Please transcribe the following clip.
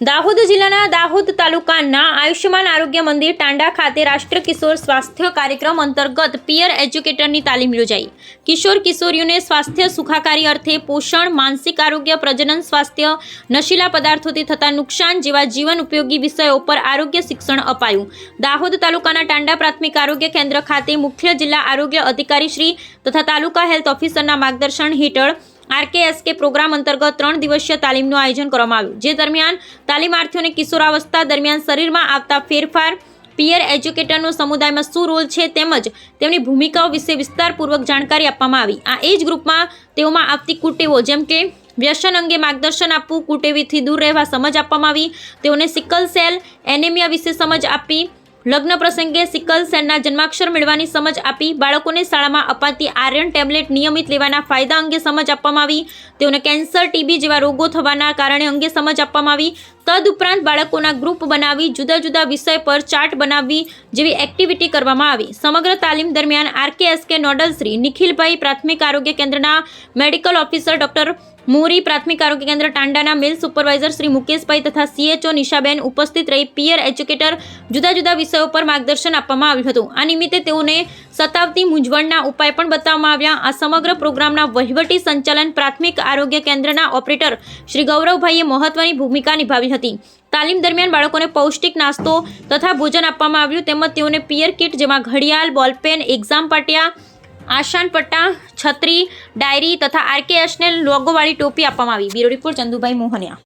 દાહોદ જિલ્લાના દાહોદ તાલુકાના આયુષ્યમાન આરોગ્ય મંદિર ટાંડા ખાતે રાષ્ટ્રીય કિશોર સ્વાસ્થ્ય કાર્યક્રમ અંતર્ગત પિયર એજ્યુકેટરની તાલીમ યોજાઈ. કિશોર કિશોરીઓને સ્વાસ્થ્ય સુખાકારી અર્થે પોષણ, માનસિક આરોગ્ય, પ્રજનન સ્વાસ્થ્ય, નશીલા પદાર્થોથી થતા નુકસાન જેવા જીવન ઉપયોગી વિષયો પર આરોગ્ય શિક્ષણ અપાયું. દાહોદ તાલુકાના ટાંડા પ્રાથમિક આરોગ્ય કેન્દ્ર ખાતે મુખ્ય જિલ્લા આરોગ્ય અધિકારી શ્રી તથા તાલુકા હેલ્થ ઓફિસરના માર્ગદર્શન હેઠળ આરકેએસકે પ્રોગ્રામ અંતર્ગત ત્રણ દિવસીય તાલીમનું આયોજન કરવામાં આવ્યું, જે દરમિયાન તાલીમાર્થીઓને કિશોરાવસ્થા દરમિયાન શરીરમાં આવતા ફેરફાર પિયર એજ્યુકેટરનો સમુદાયમાં શું રોલ છે તેમજ તેમની ભૂમિકાઓ વિશે વિસ્તારપૂર્વક જાણકારી આપવામાં આવી. આ એજ ગ્રુપમાં તેઓમાં આવતી કુટેવો, જેમ કે વ્યસન અંગે માર્ગદર્શન આપવું, કુટેવીથી દૂર રહેવા સમજ આપવામાં આવી, તેઓને સિકલ સેલ એનેમિયા વિશે સમજ આપી લગ્ન પ્રસંગે સિકલ સેલના જન્માક્ષર મેળવવાની સમજ આપી બાળકોને શાળામાં અપાતી આર્યન ટેબ્લેટ નિયમિત લેવાના ફાયદા અંગે સમજ આપવામાં આવી. તેઓને કેન્સર, ટીબી જેવા રોગો થવાના કારણે અંગે સમજ આપવામાં આવી. તદઉપરાંત બાળકોના ગ્રુપ બનાવી, જુદા જુદા વિષય પર ચાર્ટ બનાવવી જેવી એક્ટિવિટી કરવામાં આવી. સમગ્ર તાલીમ દરમિયાન આરકેએસકે નોડલ શ્રી નિખિલભાઈ પ્રાથમિક આરોગ્ય કેન્દ્રના મેડિકલ ઓફિસર ડોક્ટર મોરી પ્રાથમિક આરોગ્ય કેન્દ્ર ટાંડાના મિલ સુપરવાઇઝર શ્રી મુકેશભાઈ તથા સીએચઓ નિશાબેન ઉપસ્થિત રહી પિયર એજ્યુકેટર જુદા જુદા વિષયો પર માર્ગદર્શન આપવામાં આવ્યું હતું. આ નિમિત્તે તેઓને સતાવતી મૂંઝવણના ઉપાય પણ બતાવવામાં આવ્યા. આ સમગ્ર પ્રોગ્રામના વહીવટી સંચાલન પ્રાથમિક આરોગ્ય કેન્દ્રના ઓપરેટર શ્રી ગૌરવભાઈએ મહત્વની ભૂમિકા નિભાવી હતી. તાલીમ દરમિયાન બાળકોને પૌષ્ટિક નાસ્તો તથા ભોજન આપવામાં આવ્યું. તેમજ તેઓને પિયર કિટ જેમાં ઘડિયાળ બોલપેન એક્ઝામ પટ્યા આશાન પટ્ટા છત્રી ડાયરી તથા આરકેએસને લોગોવાળી ટોપી આપવામાં આવી. Bureau report Chandubhai Mohaniya.